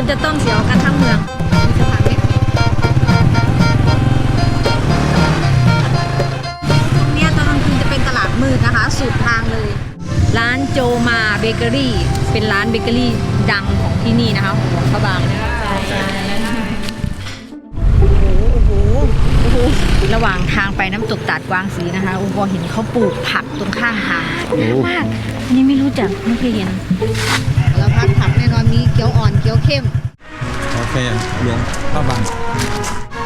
คนจะต้องเสียวกันทั้งเมืองเล็กตรงนี้ยตอนกลางคืนจะเป็นตลาดมืดนะคะ สุดทางเลย ร้านโจมาเบเกอรี่ เป็นร้านเบเกอรี่ดังของที่นี่นะคะของหลวงพระบางโอ้โหโอ้โหโอ้โหระหว่างทางไปน้ำตกตาดกวางสีนะคะอุโบเห็นเขาปลูกผักตรงข้างทางมากนี่ไม่รู้จักไม่เคยเห็น แล้วพัดผักแน่นอนมีเกี๊ยวอ่อนเกี๊ยวเข้มกาแฟหลวงพระบาง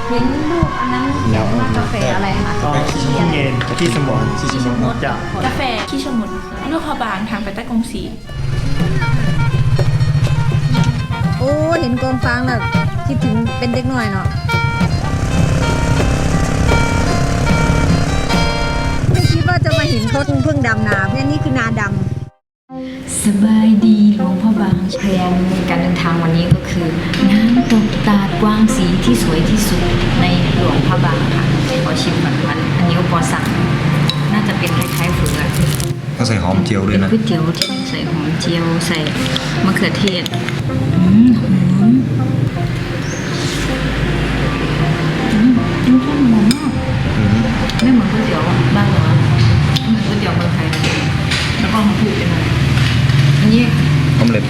เห็นรูปอันนั้นเขียนว่ากาแฟอะไรคะก็ที่เย็นที่สมองชิชิมะจะกาแฟขี้ชะมุนลูกพอบางทางไปใต้กรงสีโอ้เห็นกองฟางแล้วคิดถึงเป็นเด็กหน่อยเนาะไม่คิดว่าจะมาเห็นเขาเพิ่งดำนาเพราะนี่คือนาดำสบายดีหล วงพ่อบางแพลนการเดินทางวันนี้ก็คือน้ำตกตาดกว้างสีที่สวยที่สุดในหลวงพระบางค่ะขอชิมก่อนมันอันนี้ก็พอสั่งน่าจะเป็นคล้ายๆเฟือก็ใส่หอมเจียวด้วยเป็นนะก๋วยเตี๋ยวที่ใส่หอมเจียวใส่มะเขือเทศอืมหอมอืมน้ำส้มหอมมากอืมไม่เหมือนก๋วยเตี๋ยวบ้านเราอะเหมือนก๋วยเตี๋ยวเมืองไทยเลยแล้วก็มาพูดกันหน่อยอันนี้ ออม เล็ต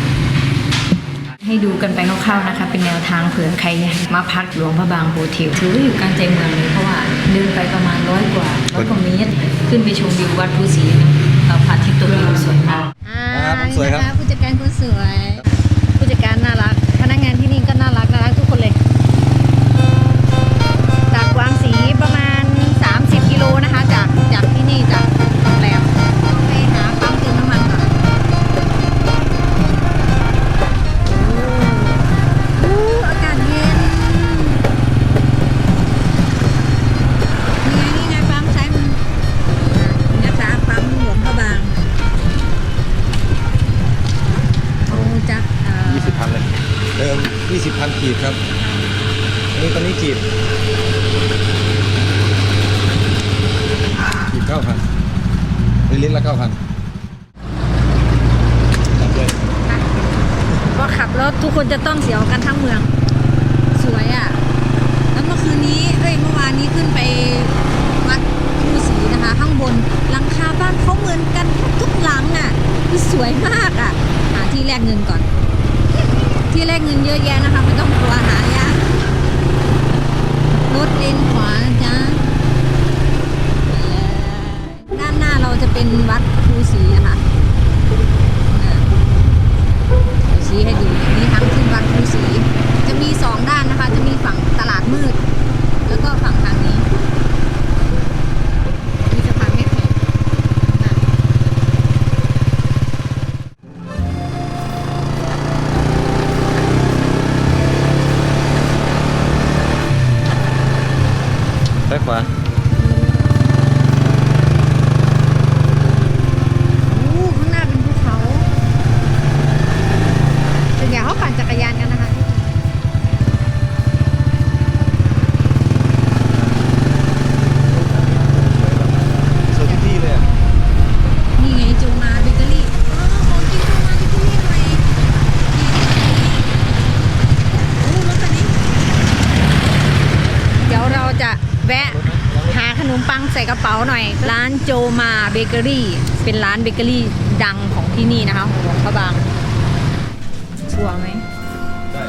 ให้ดูกันไปคร่าวๆนะคะ เป็นแนวทางเผื่อใครมาพักหลวงพระบางโฮเทลถือว่าอยู่กลางใจเมืองเลยเพราะว่าเดินไปประมาณร้อยกว่าร้อยกว่าเมตรขึ้นไปชมวิววัดภูศรีเอ่อพระอาทิตย์ตกดินสวยมากอ่าครับสวยครับนี่นะคะผู้จัดการคนสวย 20พันขีดครับอันนี้ตอนนี้ขีดขีดเก้าพันลิตรละเก้าพันก็ขับรถทุกคนจะต้องเสียวกันทั้งเมือง สวยอะ แล้วเมื่อคืนนี้เฮ้ยเมื่อวานนี้ขึ้นไปวัดภูสีนะคะ ข้างบนหลังคาบ้านเขาเหมือนกันทุกหลังอะคือสวยมากอะหาที่แลกเงินก่อน ที่แลกเงินเยอะแยะนะคะ ไม่ต้องกลัวหายากรถเลนขวาจ้าด้านหน้าเราจะเป็นวัดภูศรีนะคะ หน่อย ร้านโจมาเบเกอรี่ เป็นร้านเบเกอรี่ดังของที่นี่นะคะของหลวงพระบางชัวร์ไหมได้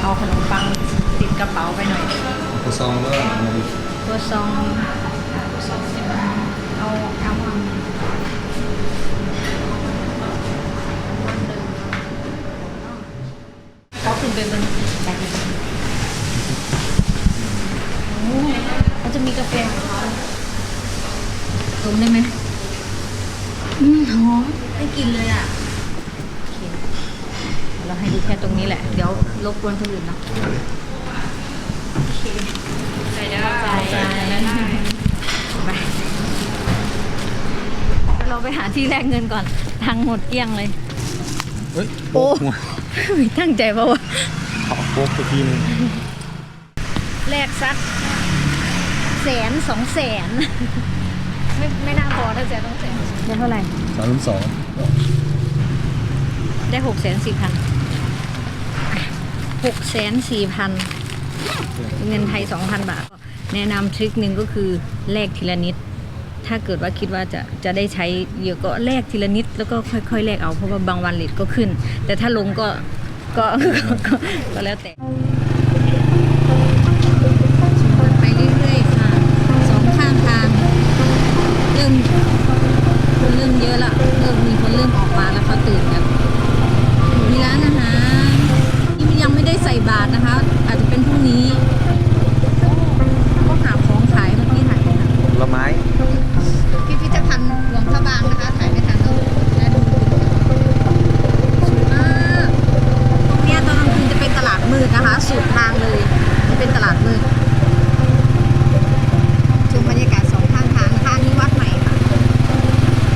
เอาขนมปังติดกระเป๋าไปหน่อยกระซองแล้วก็ตัวซองเอาเอามาเขาขึ้ นไปบนแบบนี้โอ้เขาจะมีกาแฟของเขาดมได้ไหมอืมหอมได้กลินเลยอะโอเคเราให้ดูแค่ตรงนี้แหละ เดี๋ยวรบกวนคนอื่นเนาะใส่ได้ไปเราไปหาที่แลกเงินก่อนทังค์หมดเกลี้ยงเลย เฮ้ยโอ้โป๊กหัวไม่ ตั้งใจเปล่าวะขอโป๊กไปทีนึงแลกสักแสนสองแสนไม่ไม่น่าพอถ้าแสนต้องแสนได้เท่าไหร่สามสองได้หกแสนสี่พันหกแสนสี่พันเงินไทยสองพันบาท แนะนำทริคหนึ่งก็คือแลกทีละนิด ถ้าเกิดว่าคิดว่าจะจะได้ใช้เยอะก็แลกทีละนิดแล้วก็ค่อยๆแลกเอาเพราะว่าบางวันเลทก็ขึ้น แต่ถ้าลงก็ก็ก็ก็แล้วแต่ไปเรื่อยๆค่ะสองข้างทางเริ่มคนเริ่มเยอะละเริ่มมีคนเริ่มออกมาแล้วเขาตื่นกัน มีร้านอาหารที่ยังไม่ได้ใส่บาทนะคะ อาจจะเป็นพรุ่งนี้ก็หาของขายเมื่อกี้ถ่ายไม่ทัน ผลไม้ พิพิธภัณฑ์หลวงพระบางนะคะ ถ่ายไม่ทันต้องและดูสวยมากตรงเนี้ยตอนกลางคืนจะเป็นตลาดมืดนะคะ สุดทางเลยจะเป็นตลาดมืดชมบรรยากาศสองข้างทางนะคะอันนี้วัดใหม่ค่ะ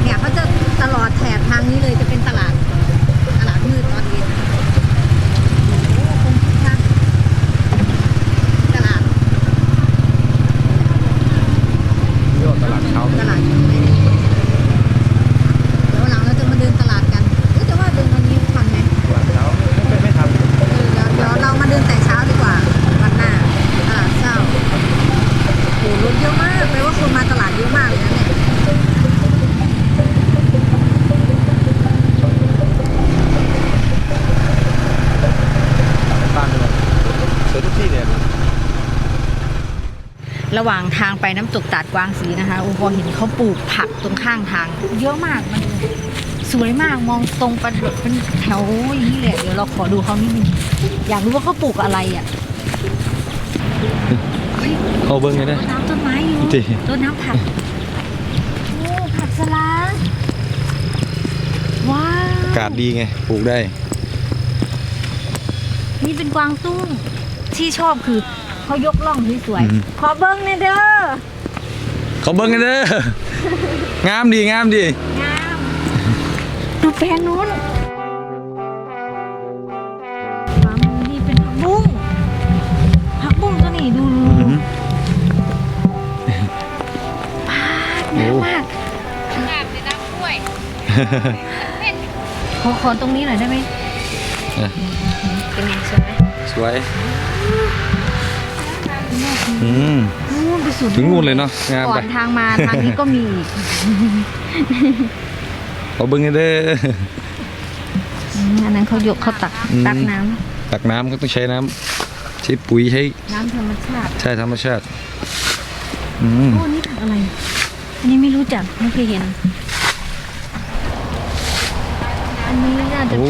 เนี่ยเขาจะตลอดแถบทางนี้เลยจะเป็นตลาด ตลาดมืดตอนเย็นโอ้คงคึกคักตลาด เรียกว่าตลาดเช้า ตลาดเช้าไหมเดี๋ยวหลังเราจะมาเดินตลาดกันเอ้ยแต่ว่าเดินวันนี้ทันไหม ตลาดเช้าไม่ไม่ทำ เออเดี๋ยวเดี๋ยวเรามาเดินแต่เช้าดีกว่า วันหน้า ตลาดเช้าโหรถเยอะมากแปลว่าคนมาตลาดเยอะมากเลยนะเนี่ย บ้านเลยสวยทุกที่เลย ระหว่างทางไปน้ำตกตาดกวางสีนะคะอูพอเห็นเขาปลูกผักตรงข้างทาง เยอะมากมันสวยมากมองตรงไปแบบเป็นแถวอย่างนี้เลยเดี๋ยวเราขอดูเขานิดนึงอยากรู้ว่าเขาปลูกอะไรอะเขาเบิ้งเลยนะรดน้ำต้นไม้อยู่จริงรดน้ำผักโอ้ผักสลัดว้าวอากาศดีไงปลูกได้ นี่เป็นกวางตุ้งที่ชอบคือ เขายกล่องสวยอืม ๆขอเบิ้งหน่อยเด้อเขาเบิ้งกันเด้อ งามดีงามดี งามดูแปลงนู้นขวามือนี่เป็นผักบุ้งผักบุ้งตัวนี้ดูดูอืดูมปาดงามมากแบบในน้ำกล้วยขอขอตรงนี้หน่อยได้ไหมอะ เป็นไงสวยไหมสวย อื มนู่นไปสุดถึงนู่นเลยเนาะงามก่ไปอนทางมาทางนี้ก็มีอีกเขาเบิ้งกันเด้อ อืมอันนั้นเขายกเขาตักอืม ตักน้ำตักน้ำก็ต้องใช้น้ำใช้ปุ๋ยใช้น้ำธรรมชาติใช้ธรรมชาติอืมโอ้นี่ผักอะไรอันนี้ไม่รู้จักไม่เคยเห็น อันนี้น่าจะเป็นโอ้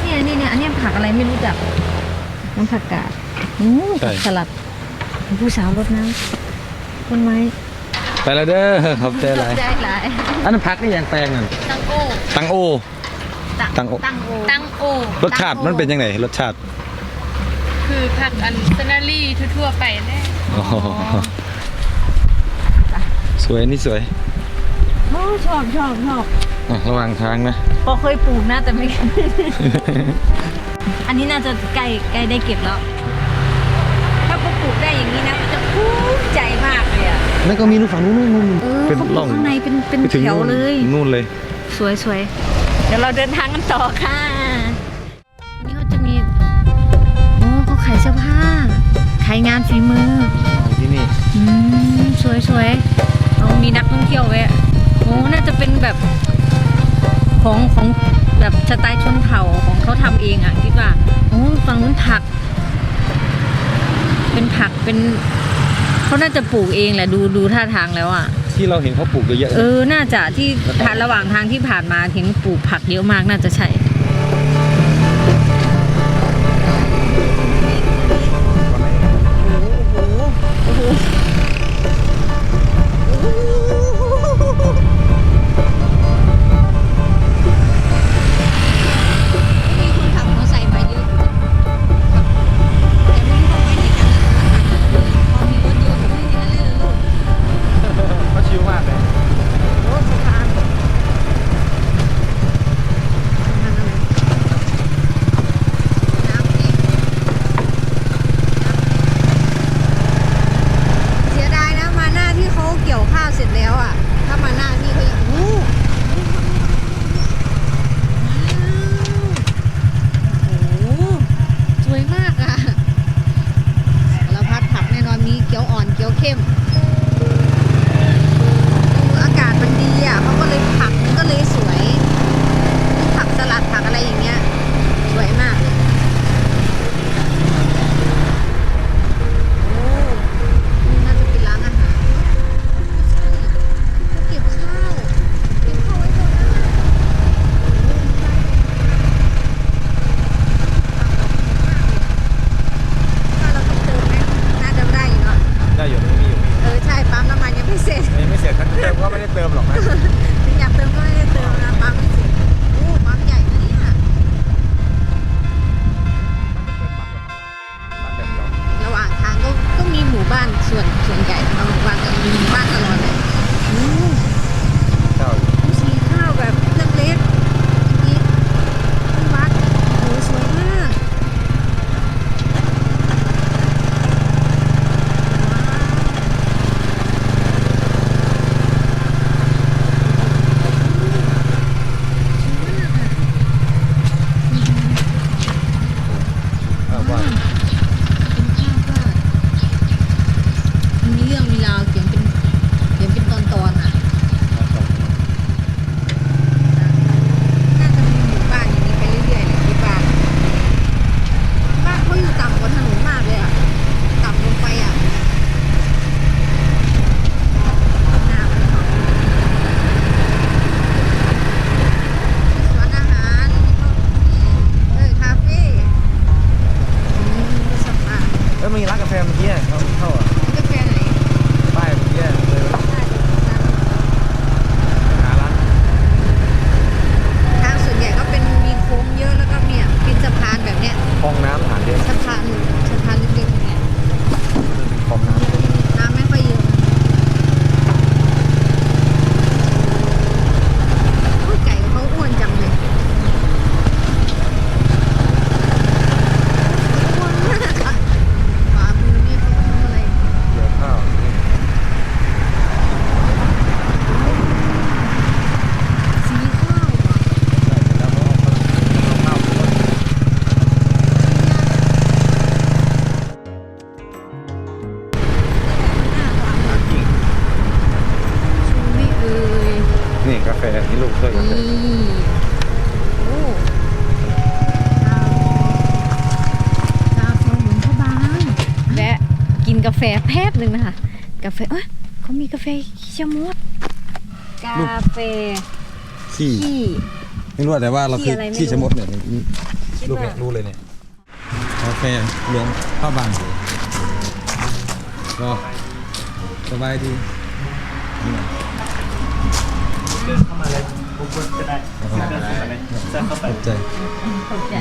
เนี่ยนี่เนี่ยอันนี้ผักอะไรไม่รู้จักน้ำผักกาด โอ้ผักสลัดผู้สาวรดน้ำต้นไม้ไปแล้วเด้อขอบใจหลายได้หลายอันนั้นพักนี่ยังแปลงอะตังโอตังโอ ตังโอ ตั้งโอตังโอรสชาติมันเป็นยังไงรสชาติคือผักอันเซนารี่ทั่วๆไปแน่อ๋อสวยนี่สวยโอ้ชอบชอบชอบอะระหว่างทางนะ พอเคยปลูกนะแต่ไม่ อันนี้น่าจะใกล้ใกล้ได้เก็บแล้วถ้าป ลูกได้อย่างนี้นะก็จะภูมิใจมากเลยอะนั่นก็มีนู่นฝั่งนู้นนู่นเออเป็นเขาปลูร่กองข้างในเป็นเป็นไปถึงแถวนู่นเลย นู่นเลย สวยสวยเดี๋ยวเราเดินทางกันต่อค่ะนี่เขาจะมีโอ้เขาขายเสื้อผ้าขายงานฝีมือที่นี่อืมสวยสวยเอามีนักท่องเที่ยวแวะโอ้น่าจะเป็นแบบของของแบบสไตล์ชนเผ่าของเขาทำเองอะคิดว่าโอ้ฝั่งนู้นผัก เป็นผักเป็นเขาน่าจะปลูกเองแหละดูดูท่าทางแล้วอะ ที่เราเห็นเขาปลูกเยอะๆเออ น่าจะที่ทางระหว่างทางที่ผ่านมาเห็นปลูกผักเยอะมากน่าจะใช่ ชะมดกาแฟขี้ขี้ ไม่รู้แต่ว่าเราคือขี้อะไรไม่รู้ ขี้ชะมดเนี่ยคิดลูกว่าเนี่ยรู้เลยเนี่ยกาแฟหลวงพระบางก็สบายดีนี่ไงเดินเข้ามาเลยปุ๊บปุ๊บก็ได้เดินเข้ามาเลยเดินเข้าไปตกใจ ตกใจ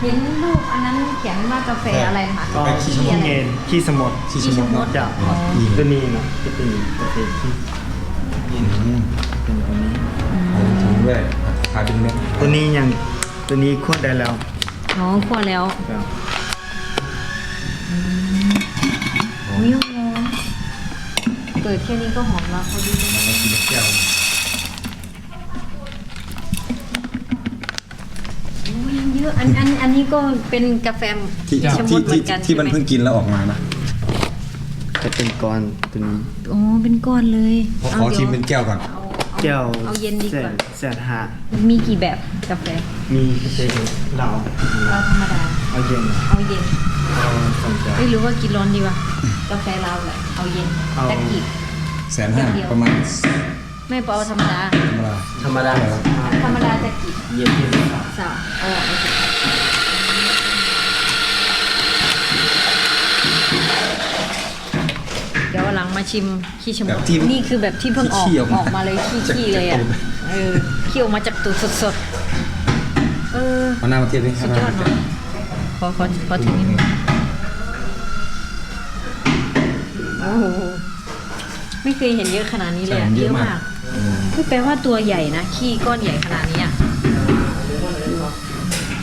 เห็นรูปอันนั้น เขียนว่ากาแฟอะไรนะคะก็ขี้ขี้ชะมดเงินขี้สมดขี้ชะมดเนาะจากอ๋ออีตัวนี้เนาะที่เป็นโอเคขี้อืมเป็นตัวนี้ เอาถุงด้วยขายเป็นเม็ดตัวนี้ยังตัวนี้ควดได้แล้วอ๋อคั่วแล้วครับมิ้วงงเปิดแค่นี้ก็หอมแล้วพอดี แล้วก็กินแก้ว เยอะอันอันอันนี้ก็เป็นกาแฟที่ชะมที่ดเหมืที่อนกันที่มันใช่ไหเพิ่งกินแล้วออกมานะจะเป็นก้อนตัวนี้อ๋อเป็นก้อนเลยขออาขอดี๋ยวชิมเป็นแก้วก่อนเอาแก้วเอาเย็นดีกว่า แสนหามีกี่แบบกาแฟมีเป็นเหล้าเราธรรมดา เอาเย็นเอาเย็นเอาสองแก้วไม่รู้ว่ากินร้อนดีวะกาแฟเราแหละเอาเย็นเอา ตะกีบแสนห้าเดียว ประมาณ ไม่เปล่าธรรมดา ธรรมดาธรรมดาธรรมดาตะกีบเย็นที่สุดครับสาวอ๋อโอเคเดี๋ยววันหลังมาชิมขี้ชะมแบดบที่นี่คือแบบที่เพิ่งออกขี้ออกมาออกมาเลยขี้จากขี้เลยอะจากตูดเออขี้ออกมาจากตูดสดๆเออเอาหน้ามาเทียบดิสุดยอดเนาะขอขอขอถึงนิดนึงโอ้โหไม่เคยเห็นเยอะขนาดนี้เลยอะเยอะมาก คือแปลว่าตัวใหญ่นะ ขี้ก้อนใหญ่ขนาดนี้อะ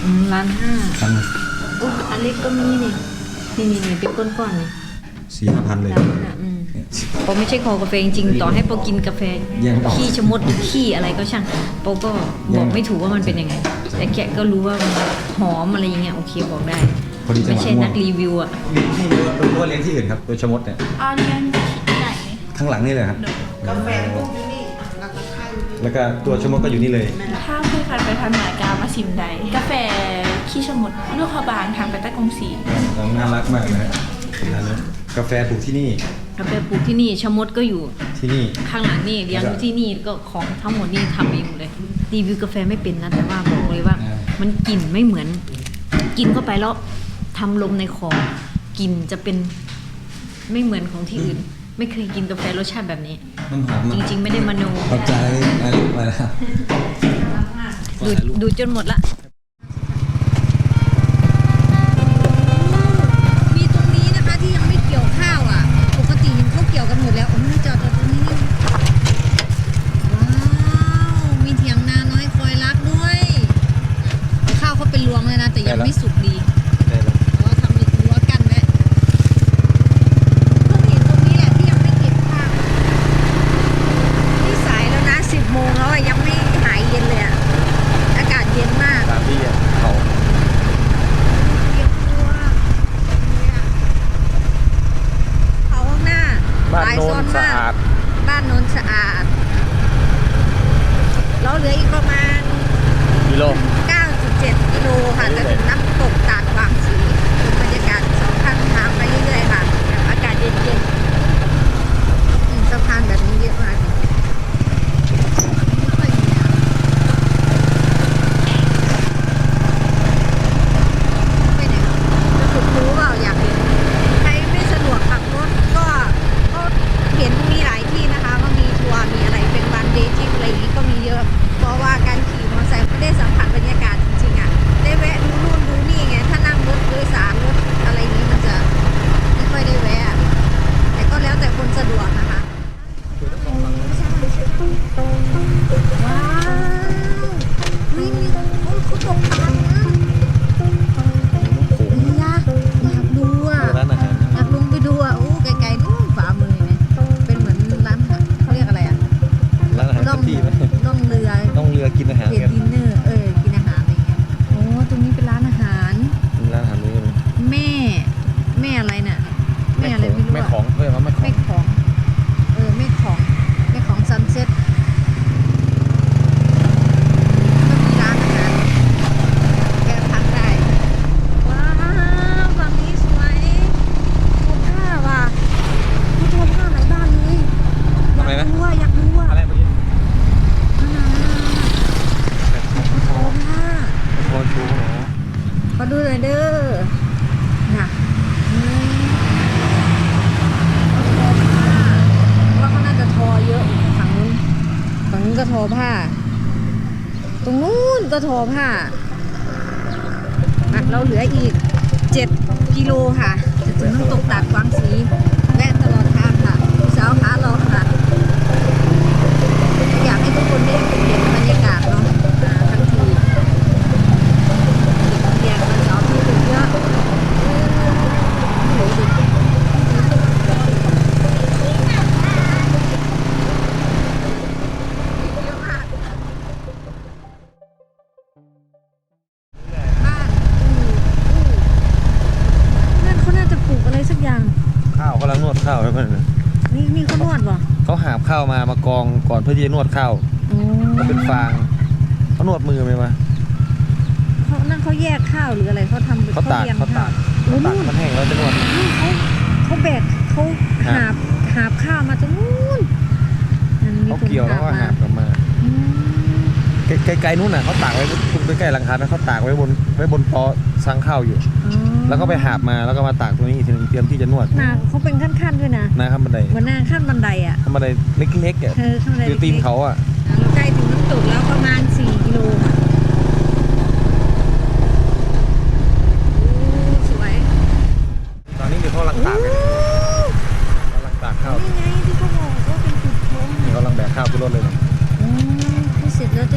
อืมล้านห้าพันโอ้อันเล็กก็มีนี่ นี่นี่นี่เป็นก้อนๆนี่สี่ห้าพันเลยล้านห้าอืมปอไม่ใช่คอกาแฟจริงๆต่อให้ปอกินกาแฟแยกออกขี้ชะมดหรือขี้อะไรก็ช่างปอก็บอกไม่ถูกว่ามันเป็นยังไง แต่แกะก็รู้ว่ามันหอมอะไรอย่างเงี้ยโอเคบอกได้พอดีจังไม่หวะใช่ม่วนังกรีวิวอะเลี้ยงที่รู้รู้ว่าเลี้ยงที่อื่นครับโดยชะมดเนี่ยเอาเรียนที่ไหนข้างหลังนี่เลยครับกาแฟ แล้วก็ตัวชะมดก็อยู่นี่เลย ถ้าผู้พันไปทำหนายการมาชิมใด กาแฟขี้ชะมดลูกขบางทางไปใต้กรุงศรีน้องน่ารักมากเลยนะร้านนี้กาแฟปลูกที่นี่ กาแฟปลูกที่นี่ชะมดก็อยู่ที่นี่ ข้างหลังนี่เลี้ยงอยู่ที่นี่ก็ของทั้งหมดนี่ทำเองหมดเลยรีวิวกาแฟไม่เป็นนะแต่ว่าบอกเลยว่าอ่ามันกลิ่นไม่เหมือน กินเข้าไปแล้วทำลมในคอกลิ่นจะเป็นไม่เหมือนของที่อื่น ไม่เคยกินกาแฟรสชาติแบบนี้ มันหอมจริงๆ ไม่ได้มโนขอบใจไปแล้วไปแล้ว ดูดูจนหมดละ นู้นก็ทอผ้าอะเราเหลืออีก 7 กิโลค่ะ จะถึงน้ำตกตาดกวางสีแวะตลอดทางค่ะผู้สาวขาเราค่ะ อยากให้ทุกคนได้เห็นบรรยากาศเนาะอ่าทั้งที เรียนวันเสาร์ที่ถึงเยอะเออโหดิเยอะมากบ้านอู่อู่นั่นเขาน่าจะปลูกอะไรสักอย่าง ข้าวกำลังนวดข้าวให้เพื่อนนะ นี่นี่เขานวดป่ะ เขาหาบข้าวมามากองก่อนเพื่อที่จะนวดข้าวโอ้มันเป็นฟางเขานวดมือไหมวะ เขานั่นเขาแยกข้าวหรืออะไรเขาทำเขาตากรียงเขาตาก โอ้เขาตากนู่นมันแห้งแล้วจะนวด นี่เขาเขาแบกเขา หา หา บ บหาบข้าวมาตรงนู้นนั่นมี เขา คน เกี่ยวแล้วก็หาบกลับมา อืม ไกลๆนู้นน่ะเขาตากไว้คุณใกล้ๆหลังคานะเขาตากไว้บนไว้บนปอซังข้าวอยู่ อ๋อแล้วก็ไปหาบมาแล้วก็มาตากตรงนี้อีกทีหนึงเตรียมที่จะนวดนาเขาเป็นขั้นๆด้วยนะหน้าขั้นบันไดเหมือนหนาขั้นบันไดอะขั้นบันไดเล็กๆอะเออขั้นบันไดคือตีนเขาอะเราใกล้ถึงน้ำตกแล้วประมาณ 4 กิโลค่ะโอ้สวยตอนนี้เดี๋ยวเขากำลังตากเลยกำลังตากข้าวนี่ไงที่เขาบอกว่าเป็นจุดโค้งนี่เขากำลังแบกข้าวขึ้นรถเลยเนี่ยอืม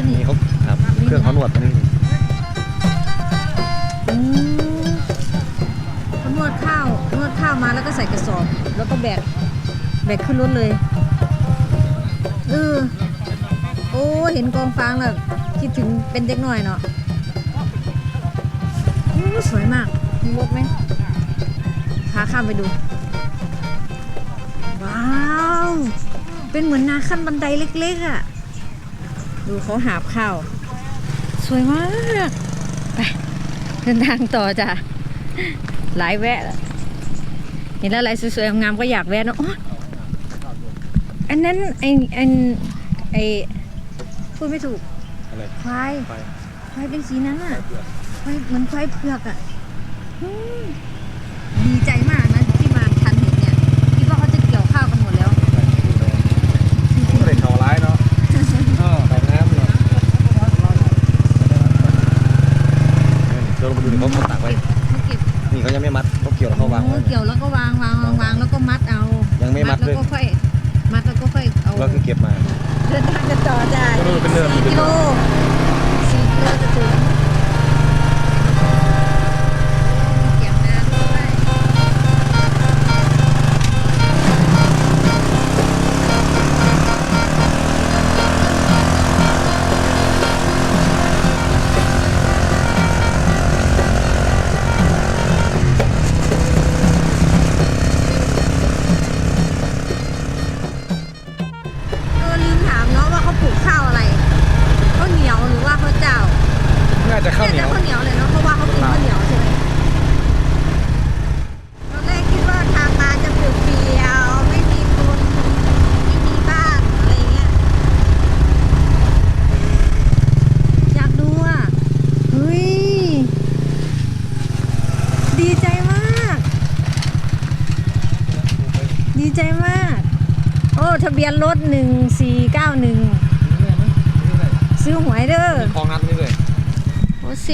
คือเสร็จแล้วจะหนีนี่เขาครับเครื่องเขานวดตรงนี้อืมเขานวดข้าวนวดข้าวมาแล้วก็ใส่กระสอบ แล้วก็แบกแบกขึ้นรถเลยเออโอ้เห็นกองฟางแล้วคิดถึงเป็นเด็กหน่อยเนาะโอ้สวยมากมีรถไหมพาข้ามไปดู ว้าว เป็นเหมือนนาขั้นบันไดเล็กๆอะ ดูเขาหาบข้าว สวยมาก ไปเดินทางต่อจ้ะ หลายแวะแล้วเห็นแล้วอะไรสวยๆงามๆก็อยากแวะเนอะอ๋ออันนั้นไอไอนไอพูดไม่ถูกอะไรควายไปควายเป็นสีนั้นอะควายเหมือนควายเผือกอะ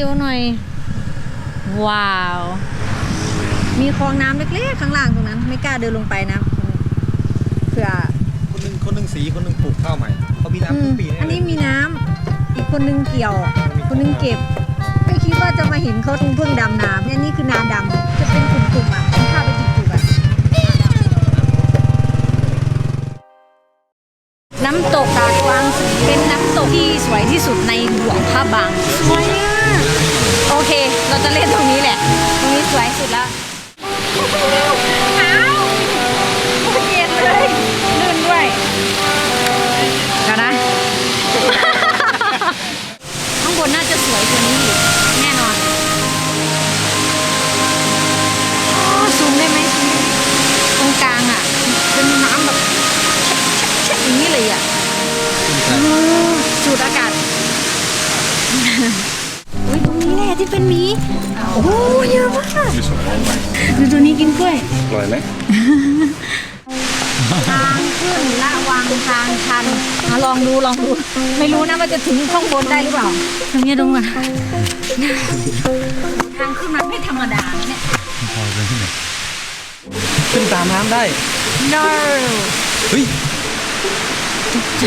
โอ้ซิลหน่อย ว้าว มีคลองน้ำเล็กๆข้างล่างตรงนั้น ไม่กล้าเดินลงไปนะเผื่อคนหนึงคนหนึงสีคนหนึงปลูกข้าวใหม่เขามีน้ำอืทุมกปีอันนี้เลยมีน้ำอีกคนนึงเกี่ยว คนนึงเก็บไม่คิดว่าจะมาเห็นเขาทุ่งเพิ่งดำน้ำเนี่ยนี่คือนาดำจะเป็นกลุ่มๆอะผมพาไปจุกๆอะน้ำตกตาดกวางสีเป็นน้ำตกที่สวยที่สุดในหลวงพระบางสวยอะ โอเค เราจะเล่นตรงนี้แหละ ตรงนี้สวยสุดแล้วหนาวเย็นเลยลื่นด้วยเดี๋ยวนะ ข้างบนน่าจะสวยกว่านี้อีกแน่นอน ยอะมากดูตัวนี้กินกล้วยอร่อยไหมทางขึ้นละวังทางชันอะลองดูลองดู ไม่รู้นะว่าจะถึงข้างบนได้หรือเปล่าตรงนี้ตรงอะทางขึ้นมันไม่ธรรมดานะเนี่ยขึ้นตามน้ำได้ no เฮ้ยใจ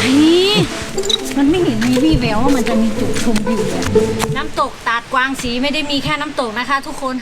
มันไม่เห็นมีวี่แววว่ามันจะมีจุดชมวิวเลยน้ำตกตาดกวางสีไม่ได้มีแค่น้ำตกนะคะ ทุกคน